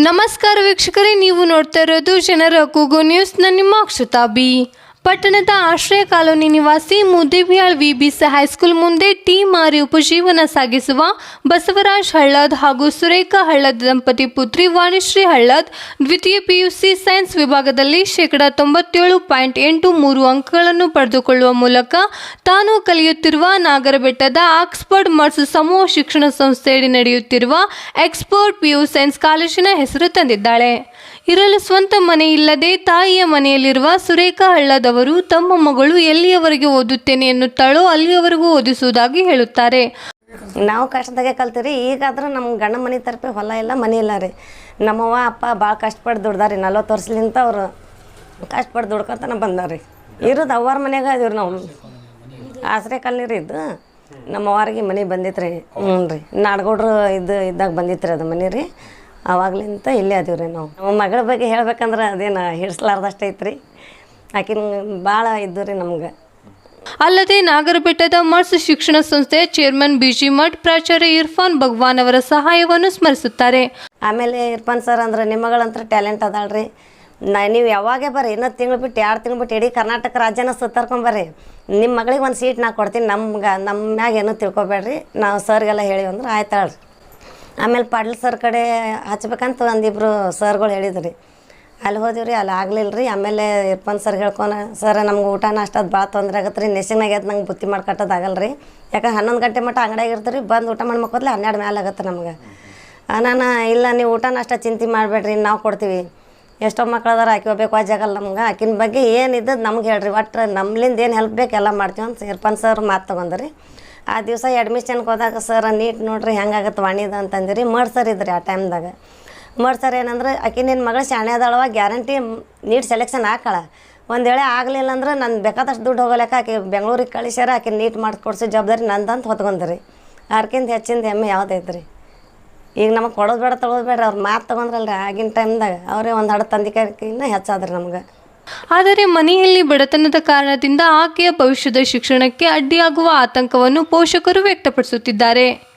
ನಮಸ್ಕಾರ ವೀಕ್ಷಕರೇ ನೀವು ನೋಡ್ತಾ ಇರೋದು ಜನರ ಕೂಗು ನ್ಯೂಸ್ನ ನಿಮ್ಮ ಅಕ್ಷತಾ ಬಿ ಪಟ್ಟಣದ ಆಶ್ರಯ ಕಾಲೋನಿ ನಿವಾಸಿ ಮುದ್ದೇಬಿಯಾಳ್ ವಿಬಿಸ್ ಹೈಸ್ಕೂಲ್ ಮುಂದೆ ಟೀ ಮಾರಿ ಉಪಜೀವನ ಸಾಗಿಸುವ ಬಸವರಾಜ್ ಹಳ್ಳದ್ ಹಾಗೂ ಸುರೇಖಾ ಹಳ್ಳದ್ ದಂಪತಿ ಪುತ್ರಿ ವಾಣಿಶ್ರೀ ಹಳ್ಳದ್ ದ್ವಿತೀಯ ಪಿಯುಸಿ ಸೈನ್ಸ್ ವಿಭಾಗದಲ್ಲಿ ಶೇಕಡ ತೊಂಬತ್ತೇಳು ಪಾಯಿಂಟ್ ಎಂಟು ಮೂರು ಅಂಕಗಳನ್ನು ಪಡೆದುಕೊಳ್ಳುವ ಮೂಲಕ ತಾನು ಕಲಿಯುತ್ತಿರುವ ನಾಗರಬೆಟ್ಟದ ಆಕ್ಸ್ಫರ್ಡ್ ಮರ್ಸ್ ಸಮೂಹ ಶಿಕ್ಷಣ ಸಂಸ್ಥೆಯಡಿ ನಡೆಯುತ್ತಿರುವ ಎಕ್ಸ್ಪೋರ್ಟ್ ಪಿಯು ಸೈನ್ಸ್ ಕಾಲೇಜಿನ ಹೆಸರು ತಂದಿದ್ದಾಳೆ. ಇರಲು ಸ್ವಂತ ಮನೆ ಇಲ್ಲದೆ ತಾಯಿಯ ಮನೆಯಲ್ಲಿರುವ ಸುರೇಖಾ ಹಳ್ಳದವರು ತಮ್ಮ ಮಗಳು ಎಲ್ಲಿಯವರೆಗೆ ಓದುತ್ತೇನೆ ಎನ್ನುತ್ತಾಳೋ ಅಲ್ಲಿಯವರೆಗೂ ಓದಿಸುವುದಾಗಿ ಹೇಳುತ್ತಾರೆ. ನಾವು ಕಷ್ಟದಾಗೆ ಕಲ್ತೀವಿ ಈಗಾದರೂ ನಮ್ಮ ಗಂಡ ಮನೆ ತರಪೆ ಹೊಲ ಇಲ್ಲ, ಮನೆ ಇಲ್ಲ ರೀ. ನಮ್ಮವ್ವ, ಅಪ್ಪ ಭಾಳ ಕಷ್ಟಪಟ್ಟು ದುಡ್ದಾರಿ ನಲ್ವತ್ತು ವರ್ಷಲಿಂತ ಅವರು ಕಷ್ಟಪಟ್ಟು ದುಡ್ಕೊತಾನೆ ಬಂದಾರಿ. ಇರೋದು ಅವ್ವಾರ ಮನೆಗೆ ಅದೀವಿ ನಾವು. ಆಸರೆ ಕಲ್ನೀರಿ ಇದ್ದು ನಮ್ಮ ಅವ್ವಾರಿಗೆ ಮನೆ ಬಂದಿತ್ತು ರೀ ಹ್ಞೂ ರೀ. ನಾಡ್ಗೌಡ್ರು ಇದು ಇದ್ದಾಗ ಬಂದಿತ್ತು ರೀ ಅದು ಮನೆ ರೀ. ಅವಾಗ್ಲಿಂತ ಇಲ್ಲೇ ಅದೀವ್ರಿ ರೀ ನಾವು. ನಮ್ಮ ಮಗಳ ಬಗ್ಗೆ ಹೇಳ್ಬೇಕಂದ್ರೆ ಅದೇನು ಹಿಡ್ಸ್ಲಾರ್ದಷ್ಟು ಐತ್ರಿ ಆಕಿನ ಭಾಳ ಇದ್ದು ರೀ ನಮ್ಗೆ. ಅಲ್ಲದೆ ನಾಗರಬೆಟ್ಟದ ಮರ್ಸ್ ಶಿಕ್ಷಣ ಸಂಸ್ಥೆಯ ಚೇರ್ಮನ್ ಬಿಜಿ ಮಠ್ ಪ್ರಾಚಾರ್ಯ ಇರ್ಫಾನ್ ಭಗವಾನ್ ಅವರ ಸಹಾಯವನ್ನು ಸ್ಮರಿಸುತ್ತಾರೆ. ಆಮೇಲೆ ಇರ್ಫಾನ್ ಸರ್ ಅಂದ್ರೆ ನಿಮ್ಮ ಮಗಳಂತ್ರ ಟ್ಯಾಲೆಂಟ್ ಅದಾಳ್ರಿ ನಾ ನೀವು ಯಾವಾಗೆ ಬರ್ರಿ ಇನ್ನೊಂದು ತಿಂಗಳು ಬಿಟ್ಟು ಎರಡು ತಿಂಗಳು ಬಿಟ್ಟು ಇಡೀ ಕರ್ನಾಟಕ ರಾಜ್ಯನ ಸುತ್ತಾರ್ಕೊಂಬರ್ರಿ ನಿಮ್ಮ ಮಗಳಿಗೆ ಒಂದು ಸೀಟ್ ನಾ ಕೊಡ್ತೀನಿ ನಮ್ಗೆ ನಮ್ಮ ಮ್ಯಾಗ ಏನೂ ತಿಳ್ಕೊಬೇಡ್ರಿ. ನಾವು ಸರ್ಗೆಲ್ಲ ಹೇಳಿ ಅಂದ್ರೆ ಆಯ್ತಾಳ್ರಿ ಆಮೇಲೆ ಪಾಟೀಲ್ ಸರ್ ಕಡೆ ಹಚ್ಬೇಕಂತ ಒಂದಿಬ್ರು ಸರ್ಗಳು ಹೇಳಿದ್ರಿ ಅಲ್ಲಿ ಹೋದಿವಿ ರೀ ಅಲ್ಲಿ ಆಗ್ಲಿಲ್ಲ ರೀ ಆಮೇಲೆ ಇರ್ಪನ್ ಸರ್ ಹೇಳ್ಕೊನ, ಸರ್, ನಮ್ಗೆ ಊಟ ನಾಷ್ಟ ಅದು ಭಾಳ ತೊಂದರೆ ಆಗತ್ತೆ ರೀ ನೆಸಿನಾಗ ಎದ್ದು ನಂಗೆ ಬುತ್ತಿ ಮಾಡ್ಕಟ್ಟೋದಾಗಲ್ಲ ರೀ ಯಾಕಂದ್ರೆ ಹನ್ನೊಂದು ಗಂಟೆ ಮಟ್ಟ ಅಂಗಡಿಯಾಗ ಇರ್ತೀರಿ ಬಂದು ಊಟ ಮಾಡಿ ಮಕ್ಕೋದ್ಲೆ ಹನ್ನೆರಡು ಮೇಲೆ ಆಗತ್ತೆ ನಮ್ಗೆ. ನಾನು, ಇಲ್ಲ, ನೀವು ಊಟ ನಾಷ್ಟ ಚಿಂತೆ ಮಾಡಬೇಡ್ರಿ. ನಾವು ಕೊಡ್ತೀವಿ. ಎಷ್ಟೋ ಮಕ್ಳು ಅದಾರ ಆಕಿ ಹೋಗ್ಬೇಕು ವಾಜಾಗಲ್ಲ ನಮ್ಗೆ. ಆಕಿನ ಬಗ್ಗೆ ಏನಿದ್ದದ್ದು ನಮ್ಗೆ ಹೇಳ್ರಿ. ಒಟ್ಟು ನಮ್ಮಲಿಂದ ಏನು ಹೆಲ್ಪ್ ಬೇಕು ಎಲ್ಲ ಮಾಡ್ತೀವಿ ಅಂತ ಇರ್ಪನ್ ಸರ್ ಮಾತು ತೊಗೊಂಡ್ರಿ. ಆ ದಿವಸ ಅಡ್ಮಿಷನ್ಗೆ ಹೋದಾಗ, ಸರ್, ನೀಟ್ ನೋಡ್ರಿ. ಹೆಂಗಾಗತ್ತೆ ವಾಣಿದ? ಅಂತಂದಿರಿ. ಮಡ್ ಸರ್ ಇದ್ರಿ ಆ ಟೈಮ್ದಾಗ ಮಡ್ ಸರ್ ಏನಂದ್ರೆ, ಆಕೆ ನಿನ್ನ ಮಗಳು ಶಾಣೆ ಅದಾಳವ ಗ್ಯಾರಂಟಿ ನೀಟ್ ಸೆಲೆಕ್ಷನ್ ಹಾಕಳ ಒಂದು ವೇಳೆ ಆಗಲಿಲ್ಲ ಅಂದ್ರೆ ನಾನು ಬೇಕಾದಷ್ಟು ದುಡ್ಡು ಹೋಗಲಕ್ಕ ಆಕೆ ಬೆಂಗಳೂರಿಗೆ ಕಳಿಸ್ಯಾರ, ಆಕೆ ನೀಟ್ ಮಾಡಿಕೊಡ್ಸೋ ಜವಾಬ್ದಾರಿ ನಂದಂತ ಹೊತ್ಕೊಂಡ್ರಿ ಅದಕ್ಕಿಂತ ಹೆಚ್ಚಿಂದ ಹೆಮ್ಮೆ ಯಾವುದೈತ್ರಿ ಈಗ ನಮಗೆ ಕೊಡೋದು ಬೇಡ ತೊಳೋದು ಬೇಡ ಅವ್ರು ಮಾತು ತೊಗೊಂಡ್ರಲ್ರಿ ಆಗಿನ ಟೈಮ್ದಾಗ ಅವರೇ ಒಂದು ಹಡ ತಂದಿಕಿನ್ನ ಹೆಚ್ಚಾದ್ರಿ ನಮ್ಗೆ. ಆದರೆ ಮನೆಯಲ್ಲಿ ಬಡತನದ ಕಾರಣದಿಂದ ಆಕೆಯ ಭವಿಷ್ಯದ ಶಿಕ್ಷಣಕ್ಕೆ ಅಡ್ಡಿಯಾಗುವ ಆತಂಕವನ್ನು ಪೋಷಕರು ವ್ಯಕ್ತಪಡಿಸುತ್ತಿದ್ದಾರೆ.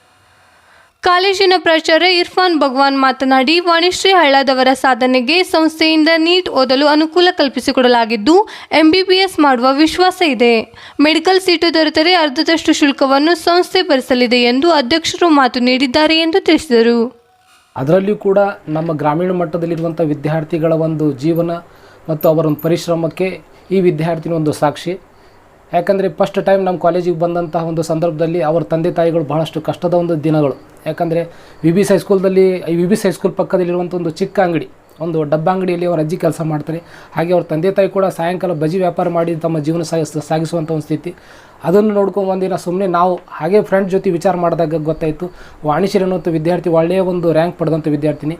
ಕಾಲೇಜಿನ ಪ್ರಾಚಾರ್ಯ ಇರ್ಫಾನ್ ಭಗವಾನ್ ಮಾತನಾಡಿ ವಾಣಿಶ್ರೀ ಹಳ್ಳದವರ ಸಾಧನೆಗೆ ಸಂಸ್ಥೆಯಿಂದ ನೀಟ್ ಓದಲು ಅನುಕೂಲ ಕಲ್ಪಿಸಿಕೊಡಲಾಗಿದ್ದು ಎಂಬಿಬಿಎಸ್ ಮಾಡುವ ವಿಶ್ವಾಸ ಇದೆ. ಮೆಡಿಕಲ್ ಸೀಟು ದೊರೆತರೆ ಅರ್ಧದಷ್ಟು ಶುಲ್ಕವನ್ನು ಸಂಸ್ಥೆ ಭರಿಸಲಿದೆ ಎಂದು ಅಧ್ಯಕ್ಷರು ಮಾತು ನೀಡಿದ್ದಾರೆ ಎಂದು ತಿಳಿಸಿದರು. ಅದರಲ್ಲಿಯೂ ಕೂಡ ನಮ್ಮ ಗ್ರಾಮೀಣ ಮಟ್ಟದಲ್ಲಿರುವಂಥ ವಿದ್ಯಾರ್ಥಿಗಳ ಒಂದು ಜೀವನ ಮತ್ತು ಅವರ ಒಂದು ಪರಿಶ್ರಮಕ್ಕೆ ಈ ವಿದ್ಯಾರ್ಥಿನಿ ಒಂದು ಸಾಕ್ಷಿ. ಯಾಕಂದರೆ ಫಸ್ಟ್ ಟೈಮ್ ನಮ್ಮ ಕಾಲೇಜಿಗೆ ಬಂದಂತಹ ಒಂದು ಸಂದರ್ಭದಲ್ಲಿ ಅವರ ತಂದೆ ತಾಯಿಗಳು ಬಹಳಷ್ಟು ಕಷ್ಟದ ಒಂದು ದಿನಗಳು. ಯಾಕಂದರೆ V B C ಹೈಸ್ಕೂಲ್ದಲ್ಲಿ V B C high school ಪಕ್ಕದಲ್ಲಿರುವಂಥ ಒಂದು ಚಿಕ್ಕ ಅಂಗಡಿ, ಒಂದು ಡಬ್ಬ ಅಂಗಡಿಯಲ್ಲಿ ಅವರ ಅಜ್ಜಿ ಕೆಲಸ ಮಾಡ್ತಾರೆ. ಹಾಗೆ ಅವ್ರ ತಂದೆ ತಾಯಿ ಕೂಡ ಸಾಯಂಕಾಲ ಬಜಿ ವ್ಯಾಪಾರ ಮಾಡಿ ತಮ್ಮ ಜೀವನ ಸಾಗಿಸ್ ಸಾಗಿಸುವಂಥ ಒಂದು ಸ್ಥಿತಿ. ಅದನ್ನು ನೋಡ್ಕೊಂಡು ಒಂದಿನ ಸುಮ್ಮನೆ ನಾವು, ಹಾಗೆ ಫ್ರೆಂಡ್ ಜೊತೆ ವಿಚಾರ ಮಾಡಿದಾಗ ಗೊತ್ತಾಯಿತು ವಾಣಿಶ್ರೀ ಅನ್ನೋಂಥ ವಿದ್ಯಾರ್ಥಿ ಒಳ್ಳೆಯ ಒಂದು ರ್ಯಾಂಕ್ ಪಡೆದಂಥ ವಿದ್ಯಾರ್ಥಿನಿ.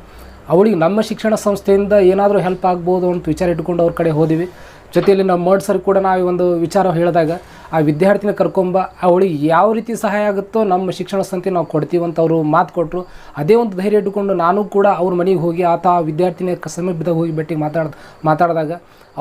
ಅವಳಿಗೆ ನಮ್ಮ ಶಿಕ್ಷಣ ಸಂಸ್ಥೆಯಿಂದ ಏನಾದರೂ ಹೆಲ್ಪ್ ಆಗ್ಬೋದು ಅಂತ ವಿಚಾರ ಇಟ್ಕೊಂಡು ಅವ್ರ ಕಡೆ ಹೋದಿವಿ. ಜೊತೆಯಲ್ಲಿ ನಮ್ಮ ಮರ್ಡ್ ಸರ್ ಕೂಡ ನಾವು ಒಂದು ವಿಚಾರ ಹೇಳಿದಾಗ ಆ ವಿದ್ಯಾರ್ಥಿನ ಕರ್ಕೊಂಬ, ಅವಳಿಗೆ ಯಾವ ರೀತಿ ಸಹಾಯ ಆಗುತ್ತೋ ನಮ್ಮ ಶಿಕ್ಷಣ ಸಂಸ್ಥೆ ನಾವು ಕೊಡ್ತೀವಿ ಅವರು ಮಾತು ಕೊಟ್ಟರು ಅದೇ ಒಂದು ಧೈರ್ಯ ಇಟ್ಟುಕೊಂಡು ನಾನು ಕೂಡ ಅವ್ರ ಮನೆಗೆ ಹೋಗಿ ಆತ ಆ ವಿದ್ಯಾರ್ಥಿನಿಯ ಕ- ಸಮೀಪದಾಗ ಹೋಗಿ ಭೇಟಿ ಮಾತಾಡ್ದು, ಮಾತಾಡಿದಾಗ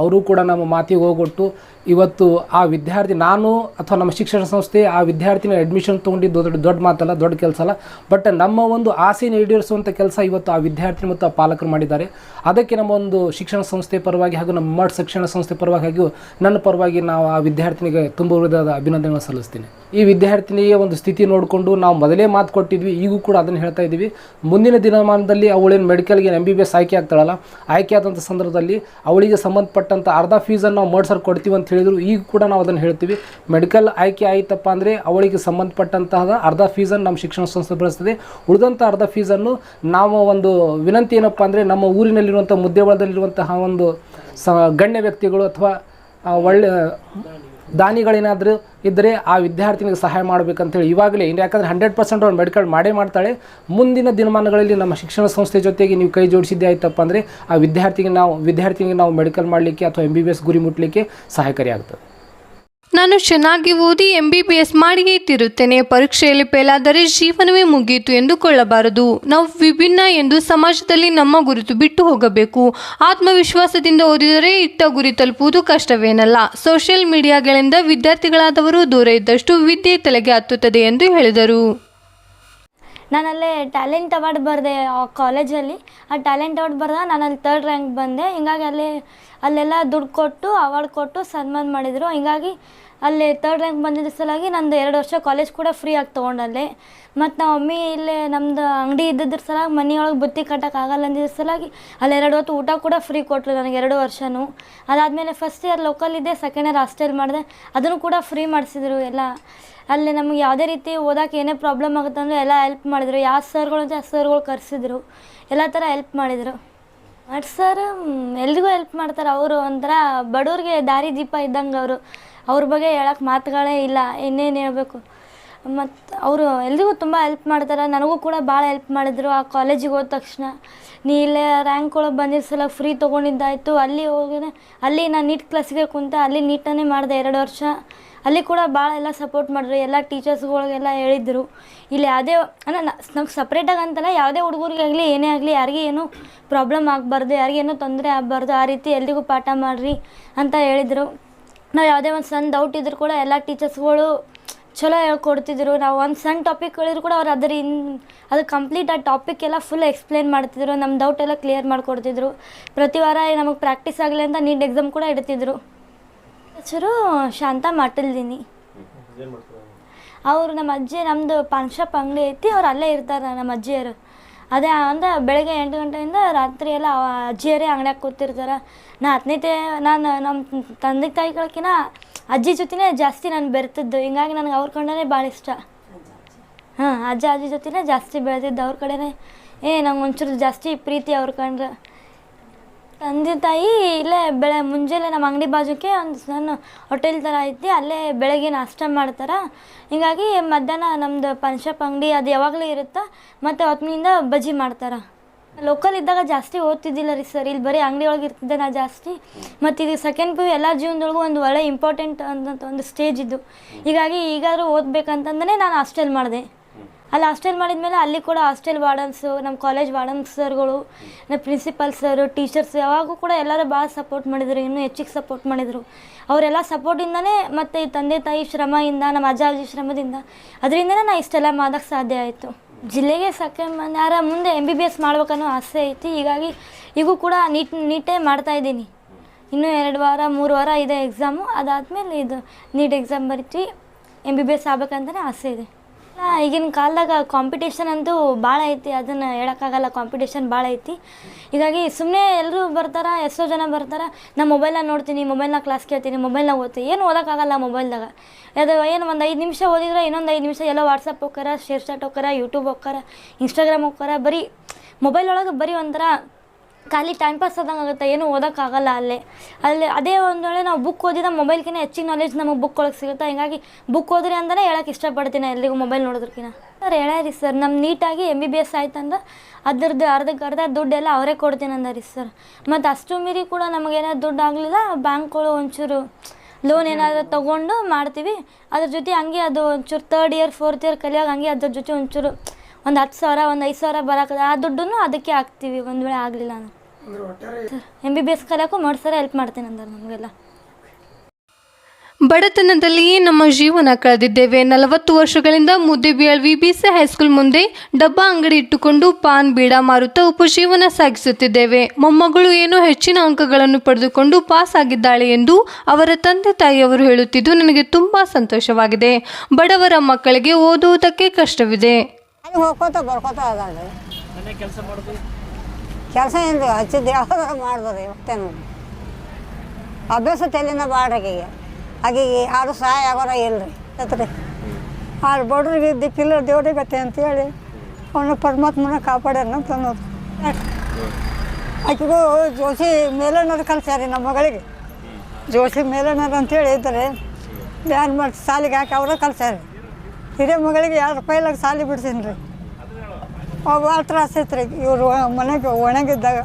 ಅವರು ಕೂಡ ನಮ್ಮ ಮಾತಿಗೆ ಹೋಗೊಟ್ಟು ಇವತ್ತು ಆ ವಿದ್ಯಾರ್ಥಿ ನಾನು ಅಥವಾ ನಮ್ಮ ಶಿಕ್ಷಣ ಸಂಸ್ಥೆ ಆ ವಿದ್ಯಾರ್ಥಿನ ಅಡ್ಮಿಷನ್ ತೊಗೊಂಡಿದ್ದು ದೊಡ್ಡ ದೊಡ್ಡ ಮಾತಲ್ಲ, ದೊಡ್ಡ ಕೆಲಸ ಅಲ್ಲ. ಬಟ್ ನಮ್ಮ ಒಂದು ಆಸೆಯನ್ನು ಈಡೇರಿಸುವಂಥ ಕೆಲಸ ಇವತ್ತು ಆ ವಿದ್ಯಾರ್ಥಿ ಮತ್ತು ಆ ಪಾಲಕರು ಮಾಡಿದ್ದಾರೆ. ಅದಕ್ಕೆ ನಮ್ಮ ಒಂದು ಶಿಕ್ಷಣ ಸಂಸ್ಥೆ ಪರವಾಗಿ ಹಾಗೂ ನಮ್ಮ ಮಠ ಶಿಕ್ಷಣ ಸಂಸ್ಥೆ ಪರವಾಗಿ ಹಾಗೂ ನನ್ನ ಪರವಾಗಿ ನಾವು ಆ ವಿದ್ಯಾರ್ಥಿನಿಗೆ ತುಂಬ ಹೃದಯದ ಅಭಿನಂದನೆಗಳನ್ನು ಸಲ್ಲಿಸ್ತೀನಿ. ಈ ವಿದ್ಯಾರ್ಥಿನಿಯ ಒಂದು ಸ್ಥಿತಿ ನೋಡಿಕೊಂಡು ನಾವು ಮೊದಲೇ ಮಾತು ಕೊಟ್ಟಿದ್ವಿ, ಈಗೂ ಕೂಡ ಅದನ್ನು ಹೇಳ್ತಾ ಇದ್ದೀವಿ. ಮುಂದಿನ ದಿನಮಾನದಲ್ಲಿ ಅವಳೇನು ಮೆಡಿಕಲ್ಗೆ ಎಂ ಬಿ ಬಿ ಎಸ್ ಆಯ್ಕೆ ಆಗ್ತಾಳಲ್ಲ, ಆಯ್ಕೆ ಆದಂಥ ಸಂದರ್ಭದಲ್ಲಿ ಅವಳಿಗೆ ಸಂಬಂಧಪಟ್ಟಂಥ ಅರ್ಧ ಫೀಸನ್ನು ನಾವು ಮಡ್ಸರ್ ಕೊಡ್ತೀವಿ ಅಂತ ಹೇಳಿದ್ರು, ಈಗ ಕೂಡ ನಾವು ಅದನ್ನು ಹೇಳ್ತೀವಿ. ಮೆಡಿಕಲ್ ಆಯ್ಕೆ ಆಯಿತಪ್ಪ ಅಂದರೆ ಅವಳಿಗೆ ಸಂಬಂಧಪಟ್ಟಂತಹ ಅರ್ಧ ಫೀಸನ್ನು ನಮ್ಮ ಶಿಕ್ಷಣ ಸಂಸ್ಥೆ ಬಳಸ್ತದೆ. ಉಳಿದಂಥ ಅರ್ಧ ಫೀಸನ್ನು ನಾವು ಒಂದು ವಿನಂತಿ ಏನಪ್ಪ ಅಂದರೆ ನಮ್ಮ ಊರಿನಲ್ಲಿರುವಂಥ ಮುದ್ದೇವಾಳದಲ್ಲಿರುವಂತಹ ಒಂದು ಸ ಗಣ್ಯ ವ್ಯಕ್ತಿಗಳು ಅಥವಾ ಒಳ್ಳೆ ದಾನಿಗಳೇನಾದರೂ ಇದ್ದರೆ ಆ ವಿದ್ಯಾರ್ಥಿನಿಗೆ ಸಹಾಯ ಮಾಡಬೇಕಂತೇಳಿ ಇವಾಗಲೇ ಯಾಕಂದರೆ ಹಂಡ್ರೆಡ್ ಪರ್ಸೆಂಟ್ ಅವ್ರು ಮೆಡಿಕಲ್ ಮಾಡೇ ಮಾಡ್ತಾಳೆ. ಮುಂದಿನ ದಿನಮಾನಗಳಲ್ಲಿ ನಮ್ಮ ಶಿಕ್ಷಣ ಸಂಸ್ಥೆ ಜೊತೆಗೆ ನೀವು ಕೈ ಜೋಡಿಸಿದ್ದೆ ಆಯ್ತಪ್ಪ ಅಂದರೆ ಆ ವಿದ್ಯಾರ್ಥಿಗೆ ನಾವು ವಿದ್ಯಾರ್ಥಿನಿಗೆ ನಾವು ಮೆಡಿಕಲ್ ಮಾಡಲಿಕ್ಕೆ ಅಥವಾ ಎಂ ಬಿ ಬಿ ಎಸ್ ಗುರಿ ಮುಟ್ಟಲಿಕ್ಕೆ ಸಹಾಯಕಾರಿ ಆಗ್ತದೆ ನಾನು ಚೆನ್ನಾಗಿ ಓದಿ ಎಂ ಬಿ ಬಿ ಎಸ್ ಮಾಡಿಯೇ ತಿರುತ್ತೇನೆ ಪರೀಕ್ಷೆಯಲ್ಲಿ ಫೇಲಾದರೆ ಜೀವನವೇ ಮುಗಿಯಿತು ಎಂದುಕೊಳ್ಳಬಾರದು. ನಾವು ವಿಭಿನ್ನ ಎಂದು ಸಮಾಜದಲ್ಲಿ ನಮ್ಮ ಗುರುತು ಬಿಟ್ಟು ಹೋಗಬೇಕು. ಆತ್ಮವಿಶ್ವಾಸದಿಂದ ಓದಿದರೆ ಇಟ್ಟ ಗುರಿ ತಲುಪುವುದು ಕಷ್ಟವೇನಲ್ಲ. ಸೋಷಿಯಲ್ ಮೀಡಿಯಾಗಳಿಂದ ವಿದ್ಯಾರ್ಥಿಗಳಾದವರು ದೂರ ಇದ್ದಷ್ಟು ವಿದ್ಯೆ ತಲೆಗೆ ಹತ್ತುತ್ತದೆ ಎಂದು ಹೇಳಿದರು. ನಾನಲ್ಲೇ ಟ್ಯಾಲೆಂಟ್ ಅವಾರ್ಡ್ ಬರೆದೆ ಕಾಲೇಜಲ್ಲಿ ಆ ಟ್ಯಾಲೆಂಟ್ ಅವಾರ್ಡ್ ಬರ್ದ ನಾನು ಅಲ್ಲಿ ತರ್ಡ್ ರ್ಯಾಂಕ್ ಬಂದೆ. ಹಿಂಗಾಗಿ ಅಲ್ಲಿ, ಅಲ್ಲೆಲ್ಲ ದುಡ್ಡು ಕೊಟ್ಟು ಅವಾರ್ಡ್ ಕೊಟ್ಟು ಸನ್ಮಾನ ಮಾಡಿದರು. ಹಿಂಗಾಗಿ ಅಲ್ಲಿ ತರ್ಡ್ ರ್ಯಾಂಕ್ ಬಂದಿದ್ದ ಸಲಾಗಿ ನಂದು ಎರಡು ವರ್ಷ ಕಾಲೇಜ್ ಕೂಡ ಫ್ರೀ ಆಗಿ ತೊಗೊಂಡಲ್ಲಿ. ಮತ್ತು ನಮ್ಮ ಮಮ್ಮಿ ಇಲ್ಲೇ ನಮ್ಮದು ಅಂಗಡಿ ಇದ್ದಿದ್ರ ಸಲಾಗಿ ಮನೆಯೊಳಗೆ ಬುತ್ತಿ ಕಟ್ಟೋಕ್ಕಾಗಲ್ಲ ಅಂದಿದ್ದ ಸಲಾಗಿ ಅಲ್ಲಿ ಎರಡು ಹೊತ್ತು ಊಟ ಕೂಡ ಫ್ರೀ ಕೊಟ್ಟರು ನನಗೆ ಎರಡು ವರ್ಷವೂ ಅದಾದಮೇಲೆ ಫಸ್ಟ್ ಇಯರ್ ಲೋಕಲ್ ಇದ್ದೆ ಸೆಕೆಂಡ್ ಇಯರ್ ಹಾಸ್ಟೆಲ್ ಮಾಡಿದೆ. ಅದನ್ನು ಕೂಡ ಫ್ರೀ ಮಾಡಿಸಿದ್ರು ಎಲ್ಲ. ಅಲ್ಲಿ ನಮಗೆ ಯಾವುದೇ ರೀತಿ ಓದೋಕೆ ಏನೇ ಪ್ರಾಬ್ಲಮ್ ಆಗುತ್ತೆ ಅಂದರೆ ಎಲ್ಲ ಹೆಲ್ಪ್ ಮಾಡಿದರು. ಯಾವ ಸರ್ಗಳು ಅಂತ ಸರ್ಗಳು ಕರೆಸಿದ್ರು. ಎಲ್ಲ ಥರ ಹೆಲ್ಪ್ ಮಾಡಿದರು. ಮತ್ತು ಸರ್ ಎಲ್ರಿಗೂ ಹೆಲ್ಪ್ ಮಾಡ್ತಾರೆ. ಅವರು ಒಂಥರ ಬಡವ್ರಿಗೆ ದಾರಿ ದೀಪ ಇದ್ದಂಗೆ ಅವರು. ಅವ್ರ ಬಗ್ಗೆ ಹೇಳಕ್ಕೆ ಮಾತುಗಳೇ ಇಲ್ಲ, ಇನ್ನೇನು ಹೇಳಬೇಕು? ಮತ್ತು ಅವರು ಎಲ್ರಿಗೂ ತುಂಬ ಹೆಲ್ಪ್ ಮಾಡ್ತಾರೆ. ನನಗೂ ಕೂಡ ಭಾಳ ಹೆಲ್ಪ್ ಮಾಡಿದರು ಆ ಕಾಲೇಜಿಗೆ ಹೋದ ತಕ್ಷಣ. ನೀ ಇಲ್ಲೇ ರ್ಯಾಂಕ್ ಒಳಗೆ ಬಂದಿದ್ದ ಸಲ ಫ್ರೀ ತೊಗೊಂಡಿದ್ದಾಯಿತು. ಅಲ್ಲಿ ಹೋಗಿ ಅಲ್ಲಿ ನಾನು ನೀಟ್ ಕ್ಲಾಸ್ಗೆ ಕುಂತ ಅಲ್ಲಿ ನೀಟನ್ನೇ ಮಾಡಿದೆ ಎರಡು ವರ್ಷ. ಅಲ್ಲಿ ಕೂಡ ಭಾಳ ಎಲ್ಲ ಸಪೋರ್ಟ್ ಮಾಡಿದ್ರು. ಎಲ್ಲ ಟೀಚರ್ಸ್ಗಳಿಗೆಲ್ಲ ಹೇಳಿದ್ರು. ಇಲ್ಲಿ ಯಾವುದೇ ಅಂದರೆ ನಮ್ಗೆ ಸಪ್ರೇಟಾಗಿ ಅಂತಲ್ಲ, ಯಾವುದೇ ಹುಡುಗರಿಗಾಗಲಿ ಏನೇ ಆಗಲಿ, ಯಾರಿಗೆ ಏನೂ ಪ್ರಾಬ್ಲಮ್ ಆಗಬಾರ್ದು ಯಾರಿಗೇನೂ ತೊಂದರೆ ಆಗಬಾರ್ದು, ಆ ರೀತಿ ಎಲ್ರಿಗೂ ಪಾಠ ಮಾಡಿರಿ ಅಂತ ಹೇಳಿದರು. ನಾವು ಯಾವುದೇ ಒಂದು ಸಣ್ಣ ಡೌಟ್ ಇದ್ರೂ ಕೂಡ ಎಲ್ಲ ಟೀಚರ್ಸ್ಗಳು ಚಲೋ ಹೇಳ್ಕೊಡ್ತಿದ್ರು. ನಾವು ಒಂದು ಸಣ್ಣ ಟಾಪಿಕ್ ಹೇಳಿದ್ರು ಕೂಡ ಅವ್ರು ಅದರ ಇನ್ ಅದು ಕಂಪ್ಲೀಟ್ ಆ ಟಾಪಿಕ್ ಎಲ್ಲ ಫುಲ್ ಎಕ್ಸ್ಪ್ಲೇನ್ ಮಾಡ್ತಿದ್ರು. ನಮ್ಮ ಡೌಟ್ ಎಲ್ಲ ಕ್ಲಿಯರ್ ಮಾಡಿಕೊಡ್ತಿದ್ರು. ಪ್ರತಿ ವಾರ ನಮಗೆ ಪ್ರಾಕ್ಟೀಸ್ ಆಗಲಿ ಅಂತ ನೀಟ್ ಎಕ್ಸಾಮ್ ಕೂಡ ಇಡ್ತಿದ್ರು. ಹೆಸರು ಶಾಂತ ಮಾಟಲ್ದಿನಿ. ಅವರು ನಮ್ಮ ಅಜ್ಜಿ ನಮ್ಮದು ಪಾನ್ ಶಾಪ್ ಅಂಗಡಿ ಐತಿ ಅವ್ರು ಅಲ್ಲೇ ಇರ್ತಾರೆ ನಮ್ಮ ಅಜ್ಜಿಯರು. ಅದೇ ಅಂದ್ರೆ ಬೆಳಗ್ಗೆ ಎಂಟು ಗಂಟೆಯಿಂದ ರಾತ್ರಿ ಎಲ್ಲ ಅಜ್ಜಿಯರೇ ಅಂಗಡ್ಯಾಗ ಕೂತಿರ್ತಾರೆ. ನಾ ಹತ್ತನೇ ನಾನು ನಮ್ಮ ತಂದೆ ತಾಯಿಗಳಕಿನ ಅಜ್ಜಿ ಜೊತೆನೇ ಜಾಸ್ತಿ ನಾನು ಬೆರೆತಿದ್ದು. ಹಿಂಗಾಗಿ ನನಗೆ ಅವ್ರ ಕಂಡೇ ಭಾಳ ಇಷ್ಟ. ಹಾಂ ಅಜ್ಜ ಅಜ್ಜಿ ಜೊತೆನೇ ಜಾಸ್ತಿ ಬೆಳೆದಿದ್ದು ಅವ್ರ ಕಡೆನೇ ಏ ನಂಗೆ ಒಂಚೂರು ಜಾಸ್ತಿ ಪ್ರೀತಿ ಅವ್ರ ಕಂಡ್ರೆ. ತಂದೆ ತಾಯಿ ಇಲ್ಲೇ ಬೆಳೆ ಮುಂಜಾನೆ ನಮ್ಮ ಅಂಗಡಿ ಬಾಜುಕ್ಕೆ ಒಂದು ಸಣ್ಣ ಹೋಟೆಲ್ ಥರ ಐತಿ ಅಲ್ಲೇ ಬೆಳಗ್ಗೆ ನಾಷ್ಟ ಮಾಡ್ತಾರೆ. ಹಿಂಗಾಗಿ ಮಧ್ಯಾಹ್ನ ನಮ್ಮದು ಪನ್ಶಪ್ ಅಂಗಡಿ ಅದು ಯಾವಾಗಲೂ ಇರುತ್ತೆ ಮತ್ತು ಹೊತ್ತಿನಿಂದ ಬಜ್ಜಿ ಮಾಡ್ತಾರೆ. ಲೋಕಲ್ ಇದ್ದಾಗ ಜಾಸ್ತಿ ಓದ್ತಿದ್ದಿಲ್ಲ ರೀ ಸರ್ ಇಲ್ಲಿ ಬರೀ ಅಂಗಡಿ ಒಳಗೆ ಇರ್ತಿದ್ದೆ ನಾ ಜಾಸ್ತಿ. ಮತ್ತು ಇದು ಸೆಕೆಂಡ್ ಪಿ ಯು ಎಲ್ಲ ಜೀವನದೊಳಗೂ ಒಂದು ಒಳ್ಳೆ ಇಂಪಾರ್ಟೆಂಟ್ ಅಂತ ಒಂದು ಸ್ಟೇಜ್ ಇದ್ದು. ಹೀಗಾಗಿ ಈಗಾದರೂ ಓದಬೇಕಂತಂದೇ ನಾನು ಹಾಸ್ಟೆಲ್ ಮಾಡಿದೆ. ಅಲ್ಲಿ ಹಾಸ್ಟೆಲ್ ಮಾಡಿದ್ಮೇಲೆ ಅಲ್ಲಿ ಕೂಡ ಹಾಸ್ಟೆಲ್ ವಾರ್ಡನ್ಸು ನಮ್ಮ ಕಾಲೇಜ್ ವಾರ್ಡನ್ ಸರ್ಗಳು ನಮ್ಮ ಪ್ರಿನ್ಸಿಪಲ್ ಸರು ಟೀಚರ್ಸ್ ಯಾವಾಗೂ ಕೂಡ ಎಲ್ಲರೂ ಭಾಳ ಸಪೋರ್ಟ್ ಮಾಡಿದರು, ಇನ್ನೂ ಹೆಚ್ಚಿಗೆ ಸಪೋರ್ಟ್ ಮಾಡಿದರು. ಅವರೆಲ್ಲ ಸಪೋರ್ಟಿಂದನೇ ಮತ್ತು ಈ ತಂದೆ ತಾಯಿ ಶ್ರಮದಿಂದ ನಮ್ಮ ಅಜ್ಜ ಅಜ್ಜಿ ಶ್ರಮದಿಂದ ಅದರಿಂದನೇ ನಾ ಇಷ್ಟೆಲ್ಲ ಮಾಡೋಕ್ಕೆ ಸಾಧ್ಯ ಆಯಿತು. ಜಿಲ್ಲೆಗೆ ಸೆಕೆಂಡ್ ಯಾರ ಮುಂದೆ ಎಂ ಬಿ ಬಿ ಎಸ್ ಮಾಡ್ಬೇಕನ್ನೋ ಆಸೆ ಐತಿ, ಹೀಗಾಗಿ ಈಗೂ ಕೂಡ ನೀಟ್, ನೀಟೇ ಮಾಡ್ತಾ ಇದ್ದೀನಿ. ಇನ್ನೂ ಎರಡು ವಾರ, ಮೂರು ವಾರ ಇದೆ ಎಕ್ಸಾಮು ಅದಾದಮೇಲೆ ಇದು ನೀಟ್ ಎಕ್ಸಾಮ್ ಬರಿತೀವಿ ಎಂ ಬಿ ಬಿ ಎಸ್ ಆಗ್ಬೇಕಂತಲೇ ಆಸೆ ಇದೆ. ಈಗಿನ ಕಾಲದಾಗ ಕಾಂಪಿಟೇಷನ್ ಅಂತೂ ಭಾಳ ಐತಿ. ಅದನ್ನು ಹೇಳೋಕ್ಕಾಗಲ್ಲ ಕಾಂಪಿಟೇಷನ್ ಭಾಳ ಐತಿ. ಹೀಗಾಗಿ ಸುಮ್ಮನೆ ಎಲ್ಲರೂ ಬರ್ತಾರೆ, ಎಷ್ಟೋ ಜನ ಬರ್ತಾರೆ. ನಾ ಮೊಬೈಲ್ನಾಗ ನೋಡ್ತೀನಿ ಮೊಬೈಲ್ನಾಗ ಕ್ಲಾಸ್ ಕೇಳ್ತೀನಿ ಮೊಬೈಲ್ನಾಗ ಓದ್ತೀನಿ. ಏನು ಓದೋಕ್ಕಾಗಲ್ಲ ಮೊಬೈಲ್ದಾಗ ಅದು ಏನು ಒಂದು ಐದು ನಿಮಿಷ ಓದಿದ್ರೆ ಇನ್ನೊಂದು ಐದು ನಿಮಿಷ ಎಲ್ಲ ವಾಟ್ಸಪ್ ಹೋಗ್ತಾರ ಶೇರ್ ಸ್ಟಾಟ್ ಹೋಗ್ತಾರ ಯೂಟ್ಯೂಬ್ ಹೋಗ್ತಾರ ಇನ್ಸ್ಟಾಗ್ರಾಮ್ ಹೋಗ್ತಾರ. ಬರೀ ಮೊಬೈಲ್ ಒಳಗೆ ಬರೀ ಒಂಥರ ಖಾಲಿ ಟೈಮ್ ಪಾಸ್ ಆದಂಗೆ ಆಗುತ್ತೆ, ಏನು ಓದೋಕ್ಕಾಗಲ್ಲ ಅಲ್ಲೇ. ಅಲ್ಲಿ ಅದೇ ಒಂದು ವೇಳೆ ನಾವು ಬುಕ್ ಓದಿದ ಮೊಬೈಲ್ಗಿಂತ ಹೆಚ್ಚಿಗೆ ನಾಲೆಜ್ ನಮಗೆ ಬುಕ್ ಒಳಗೆ ಸಿಗುತ್ತೆ. ಹಿಂಗಾಗಿ ಬುಕ್ ಓದ್ರಿ ಅಂದರೆ ಹೇಳಕ್ಕೆ ಇಷ್ಟಪಡ್ತೀನಿ ಎಲ್ಲಿಗೂ ಮೊಬೈಲ್ ನೋಡೋದ್ರಕಿನ ಸರ್ ಹೇಳ್ಯಾರಿ ಸರ್ ನಮ್ಮ ನೀಟಾಗಿ ಎಂ ಬಿ ಬಿ ಎಸ್ ಆಯ್ತಂದ್ರೆ ಅದ್ರದ್ದು ಅರ್ಧಕ್ಕೆ ಅರ್ಧ ದುಡ್ಡೆಲ್ಲ ಅವರೇ ಕೊಡ್ತೀನಿ ಅಂದಾರಿ ಸರ್. ಮತ್ತು ಅಷ್ಟು ಮೀರಿ ಕೂಡ ನಮಗೇನಾದ್ರು ದುಡ್ಡು ಆಗಲಿಲ್ಲ, ಬ್ಯಾಂಕ್ಗಳು ಒಂಚೂರು ಲೋನ್ ಏನಾದರೂ ತೊಗೊಂಡು ಮಾಡ್ತೀವಿ. ಅದ್ರ ಜೊತೆ ಹಂಗೆ ಅದು ಒಂಚೂರು ತರ್ಡ್ ಇಯರ್ ಫೋರ್ತ್ ಇಯರ್ ಕಲಿಯಾಗ ಹಂಗೆ ಅದ್ರ ಜೊತೆ ಒಂಚೂರು ಒಂದು ಹತ್ತು ಸಾವಿರ, ಒಂದು ಐದು ಸಾವಿರ ಬರೋಕ್ಕೆ ಆ ದುಡ್ಡನ್ನು ಅದಕ್ಕೆ ಹಾಕ್ತೀವಿ. ಒಂದು ವೇಳೆ ಆಗಲಿಲ್ಲ ಅಂದ್ರೆ. ಎಂ ಬಿ ಬಿ ಎಸ್ ಕಲಿಯೋಕ್ಕೂ ಮಾಡ್ಸಾರ ಹೆಲ್ಪ್ ಮಾಡ್ತೀನಿ ಅಂದ್ರೆ ನಮಗೆಲ್ಲ. ಬಡತನದಲ್ಲಿಯೇ ನಮ್ಮ ಜೀವನ ಕಳೆದಿದ್ದೇವೆ. ನಲವತ್ತು ವರ್ಷಗಳಿಂದ ಮುದ್ದೆಬಿಯಲ್ ವಿಬಿಸಿ ಹೈಸ್ಕೂಲ್ ಮುಂದೆ ಡಬ್ಬಾ ಅಂಗಡಿ ಇಟ್ಟುಕೊಂಡು ಪಾನ್ ಬೀಡ ಮಾರುತ್ತಾ ಉಪಜೀವನ ಸಾಗಿಸುತ್ತಿದ್ದೇವೆ. ಮೊಮ್ಮಗಳು ಏನೋ ಹೆಚ್ಚಿನ ಅಂಕಗಳನ್ನು ಪಡೆದುಕೊಂಡು ಪಾಸ್ ಆಗಿದ್ದಾಳೆ ಎಂದು ಅವರ ತಂದೆ ತಾಯಿಯವರು ಹೇಳುತ್ತಿದ್ದು ನನಗೆ ತುಂಬಾ ಸಂತೋಷವಾಗಿದೆ. ಬಡವರ ಮಕ್ಕಳಿಗೆ ಓದುವುದಕ್ಕೆ ಕಷ್ಟವಿದೆ ಅಲ್ಲಿ ಹೋಗ್ಕೋತ ಬರ್ಕೋತ ಅದಾಳ್ರಿ ಕೆಲಸ ಏನು ಹಚ್ಚಿದ್ದು ಯಾವ್ದಾರ ಮಾಡಿದ್ರಿ ನೋಡಿ. ಅಭ್ಯಾಸ ತಲೆನ ಬಾಡ್ರಿ ಆಕೆಗೆ ಆಕೆಗೆ ಯಾರು ಸಹಾಯ ಆಗೋರ ಇಲ್ರಿ. ಆತ್ರಿ ಆರು ಬಡ್ರಿಗೆ ದಿಕ್ಕಿಲ್ಲ ದೇವ್ರಿಗೆ ಗತಿ ಅಂತೇಳಿ ಅವನು ಪರಮಾತ್ಮನ ಕಾಪಾಡ್ಯಾರ ಅನ್ನೋದು ಆಕೆಗೂ ಜೋಶಿ ಮೇಲಣ್ಣರು ಕಲ್ಸ್ಯಾರಿ ನಮ್ಮ ಮಗಳಿಗೆ. ಜೋಶಿ ಮೇಲಣ್ಣರು ಅಂತೇಳಿ ಇದ್ದಾರೆ ಬ್ಯಾನ್ ಮಾಡಿ ಸಾಲಿಗೆ ಹಾಕಿ ಅವರ ಕಲ್ಸ್ಯಾರಿ ಹಿರಿಯ ಮಗಳಿಗೆ ಎರಡು ರೂಪಾಯಿಲಾಗ ಸಾಲಿ ಬಿಡ್ಸೀನಿ ರೀ ಭಾಳ ತ್ರಾಸ ಐತೆ ರೀ ಇವರು ಮನೆಗೆ ಒಣಗಿದ್ದಾಗ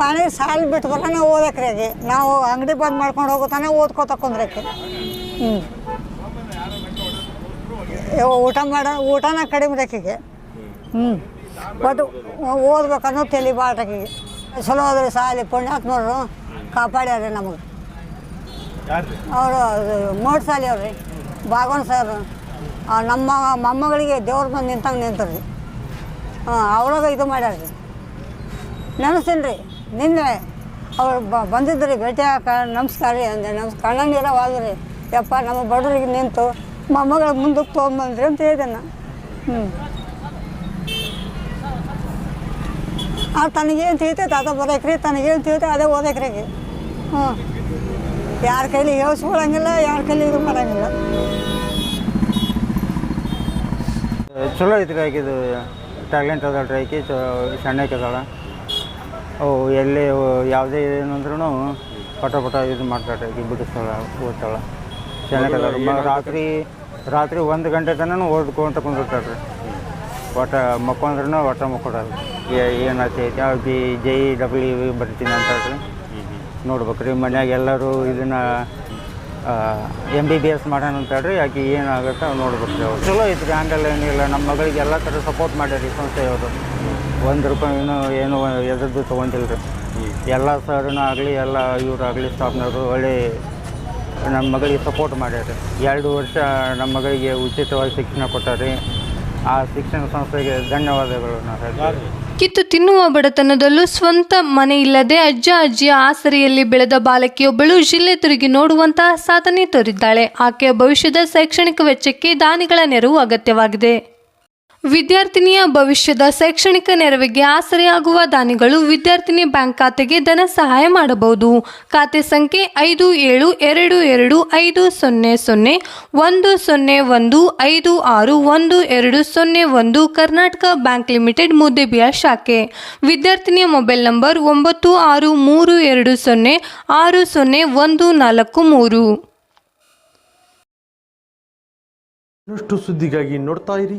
ಒಣಗಿ ಸಾಲ ಬಿಟ್ಟು ಬರೋಣ ಓದಕ್ಕೆ ರೀ ಆಗಿ ನಾವು ಅಂಗಡಿ ಬಂದ್ ಮಾಡ್ಕೊಂಡು ಹೋಗೋತಾನೆ ಓದ್ಕೋತ ಕುಂದ್ರಕ್ಕೆ. ಹ್ಞೂ ಊಟ ಮಾಡ ಊಟನ ಕಡಿಮೆ ರೇಖೆಗೆ. ಹ್ಞೂ ಬಟ್ ಓದ್ಬೇಕನ್ನೋ ತಲೆ ಭಾಳ ಆಕೆಗೆ ಚಲೋ ಅದ್ರಿ ಸಾಲಿ ಪುಣ್ಯಾತ್ಮರು ಕಾಪಾಡ್ಯಾರ ನಮಗೆ. ಅವರು ಮೋಟ್ ಸಾಲಿ ಅವ್ರಿ ಬಾಗೋನ್ ಸರ್. ನಮ್ಮ ಮೊಮ್ಮಗಳಿಗೆ ದೇವ್ರ ಬಂದು ನಿಂತಂಗೆ ನಿಂತರು ಹಾಂ ಇದು ರೀ ನೆನೆಸ್ತೀನಿ ರೀ ನಿನ್ನೆ ಅವ್ರು ಬ, ಬಂದಿದ್ರಿ, ಭೇಟಿ ಹಾಕ ನಮಸ್ಕಾರ ರೀ ಅಂದೆ. ನಮ್ಸ್ ಕಣ್ಣ ರೀ ಯಪ್ಪ, ನಮ್ಮ ಬಡವ್ರಿಗೆ ನಿಂತು ಮೊಮ್ಮಗಳ ಮುಂದಕ್ಕೆ ತೊಗೊಂಬಂದ್ರಿ ಅಂತ ಹೇಳಿದೆ ನಾನು ಹ್ಞೂ ಅವ್ರು ತನಗೇನು ತಿಳಿತೈತೆ? ಅದು ಬರೋಕ್ರಿ ತನಗೇನು ತಿಳಿತೈತೆ? ಅದೇ ಓದಕ್ರಿ ಹ್ಞೂ ಯಾರ ಕೈಲಿ ಹೇಳ್ಸ್ಕೊಳಂಗಿಲ್ಲ ಯಾರ ಕೈಲಿ ಇದು ಮಾಡೋಂಗಿಲ್ಲ. ಚಲೋ ಐತ್ರಿ ಆಕಿದು ಟ್ಯಾಲೆಂಟ್ ಅದಾಳ ರೀ ಆಕೆ ಸಣ್ಣಕ್ಕೆ ಅದಾಳ ಅವು ಎಲ್ಲಿ ಯಾವುದೇ ಏನಂದ್ರೂ ಪಟ ಪಟ ಇದು ಮಾಡ್ತಾಳೆ ಆಕಿ ಬಿಡಿಸ್ತಾಳೆ ಓದ್ತಾಳೆ. ಚೆನ್ನಾಗಿ ಅದಾಳ ಮ ರಾತ್ರಿ ರಾತ್ರಿ ಒಂದು ಗಂಟೆ ತನಕ ಓದ್ಕೊಂತ ಕುಂದಿರ್ತಾಳೆ ರೀ ಒಟ್ಟ ಮಕ್ಕೊಂದ್ರೂ ಒಟ್ಟ ಮಕ್ಕೊಡಲ್ಲ ಏನಾಗ್ತೈತಿ ಯಾವ ಬಿ ಜೈ ಡಬ್ಲ್ಯೂ ಬರ್ತೀನಿ ಅಂತ ಹೇಳ್ರಿ ನೋಡ್ಬೇಕು ರೀ ಮನ್ಯಾಗ ಎಲ್ಲರೂ ಇದನ್ನು ಎಂ ಬಿ ಬಿ ಎಸ್ ಮಾಡೋಣ ಅಂತ ಹೇಳ್ರಿ ಆಕೆ ಏನಾಗುತ್ತೆ ನೋಡ್ಬೇಕು ರೀ ಅವ್ರು. ಚಲೋ ಐತ್ರಿ ಹಂಗೆಲ್ಲ ಏನಿಲ್ಲ ನಮ್ಮ ಮಗಳಿಗೆ ಎಲ್ಲ ಥರ ಸಪೋರ್ಟ್ ಮಾಡ್ಯಾರಿ ಸಂಸ್ಥೆಯವರು ಒಂದು ರೂಪಾಯಿನೂ ಏನು ಎದ್ರದ್ದು ತೊಗೊಂಡಿಲ್ಲ ರೀ. ಎಲ್ಲ ಸರ್ನೂ ಆಗಲಿ, ಎಲ್ಲ ಇವರಾಗಲಿ ಸ್ಟಾಫ್ನವರು ಒಳ್ಳೆ ನಮ್ಮ ಮಗಳಿಗೆ ಸಪೋರ್ಟ್ ಮಾಡ್ಯಾರ. ಎರಡು ವರ್ಷ ನಮ್ಮ ಮಗಳಿಗೆ ಉಚಿತವಾಗಿ ಶಿಕ್ಷಣ ಕೊಟ್ಟಾರಿ. ಆ ಶಿಕ್ಷಣ ಸಂಸ್ಥೆಗೆ ಧನ್ಯವಾದಗಳು ನಾವು ಕಿತ್ತು ತಿನ್ನುವ ಬಡತನದಲ್ಲೂ ಸ್ವಂತ ಮನೆಯಿಲ್ಲದೆ ಅಜ್ಜ ಅಜ್ಜಿಯ ಆಸರೆಯಲ್ಲಿ ಬೆಳೆದ ಬಾಲಕಿಯೊಬ್ಬಳು ಜಿಲ್ಲೆ ತಿರುಗಿ ನೋಡುವಂತಹ ಸಾಧನೆ ತೋರಿದ್ದಾಳೆ. ಆಕೆಯ ಭವಿಷ್ಯದ ಶೈಕ್ಷಣಿಕ ವೆಚ್ಚಕ್ಕೆ ದಾನಿಗಳ ನೆರವು ಅಗತ್ಯವಾಗಿದೆ. ವಿದ್ಯಾರ್ಥಿನಿಯ ಭವಿಷ್ಯದ ಶೈಕ್ಷಣಿಕ ನೆರವಿಗೆ ಆಸರೆಯಾಗುವ ದಾನಿಗಳು ವಿದ್ಯಾರ್ಥಿನಿ ಬ್ಯಾಂಕ್ ಖಾತೆಗೆ ಧನ ಸಹಾಯ ಮಾಡಬಹುದು. ಖಾತೆ ಸಂಖ್ಯೆ ಐದು ಏಳು ಎರಡು ಎರಡು ಐದು ಸೊನ್ನೆ ಸೊನ್ನೆ ಒಂದು ಸೊನ್ನೆ ಒಂದು ಐದು ಆರು ಒಂದು ಎರಡು ಸೊನ್ನೆ ಒಂದು ಕರ್ನಾಟಕ ಬ್ಯಾಂಕ್ ಲಿಮಿಟೆಡ್ ಮುದ್ದೆಬಿಯ ಶಾಖೆ. ವಿದ್ಯಾರ್ಥಿನಿಯ ಮೊಬೈಲ್ ನಂಬರ್ ಒಂಬತ್ತು ಆರು ಮೂರು ಎರಡು ಸೊನ್ನೆ ಆರು ಸೊನ್ನೆ ಒಂದು ನಾಲ್ಕು ಮೂರು. ಇನ್ನಷ್ಟು ಸುದ್ದಿಗಾಗಿ ನೋಡ್ತಾ ಇರಿ.